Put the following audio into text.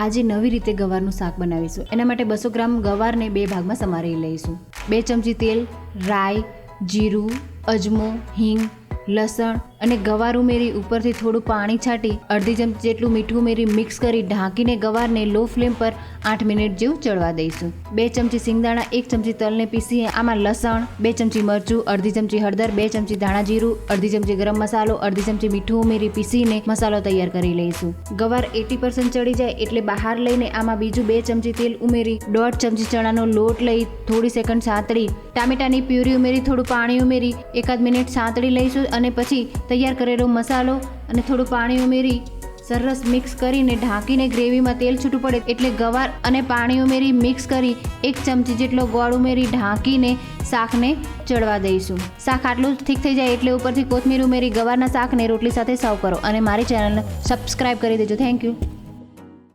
આજે નવી રીતે ગવારનું શાક બનાવીશું. એના માટે બસો ગ્રામ ગવારને બે ભાગમાં સમારી લઈશું. બે ચમચી તેલ, રાઈ, જીરું, અજમો, હિંગ, લસણ અને ગવાર ઉમેરી ઉપરથી થોડું પાણી છાંટી, અડધી ચમચી જેટલું મીઠું ઉમેરી મિક્સ કરી ઢાંકીને ગવારને લો ફ્લેમ પર આઠ મિનિટ જેવું ચડવા દઈશું. બે ચમચી સિંગદાણા, એક ચમચી તલને પીસી આમાં લસણ, બે ચમચી મરચું, અડધી ચમચી હળદર, બે ચમચી ધાણા જીરું, અડધી ચમચી ગરમ મસાલો, અડધી ચમચી મીઠું ઉમેરી પીસીને મસાલો તૈયાર કરી લઈશું. ગવાર એટી પર્સન્ટ ચડી જાય એટલે બહાર લઈને આમાં બીજું બે ચમચી તેલ ઉમેરી, દોઢ ચમચી ચણાનો લોટ લઈ થોડી સેકન્ડ સાંતળી, ટામેટાની પ્યુરી ઉમેરી, થોડું પાણી ઉમેરી, એકાદ મિનિટ સાંતળી લઈશું અને પછી તૈયાર કરેલો મસાલો અને થોડું પાણી ઉમેરી સરસ મિક્સ કરીને ઢાંકીને ગ્રેવીમાં તેલ છૂટું પડે એટલે ગવાર અને પાણી ઉમેરી મિક્સ કરી એક ચમચી જેટલો ગોળ ઉમેરી ઢાંકીને શાકને ચડવા દઈશું. શાક આટલું ઠીક થઈ જાય એટલે ઉપરથી કોથમીર ઉમેરી ગવારના શાકને રોટલી સાથે સર્વ કરો અને મારી ચેનલને સબસ્ક્રાઈબ કરી દેજો. Thank you.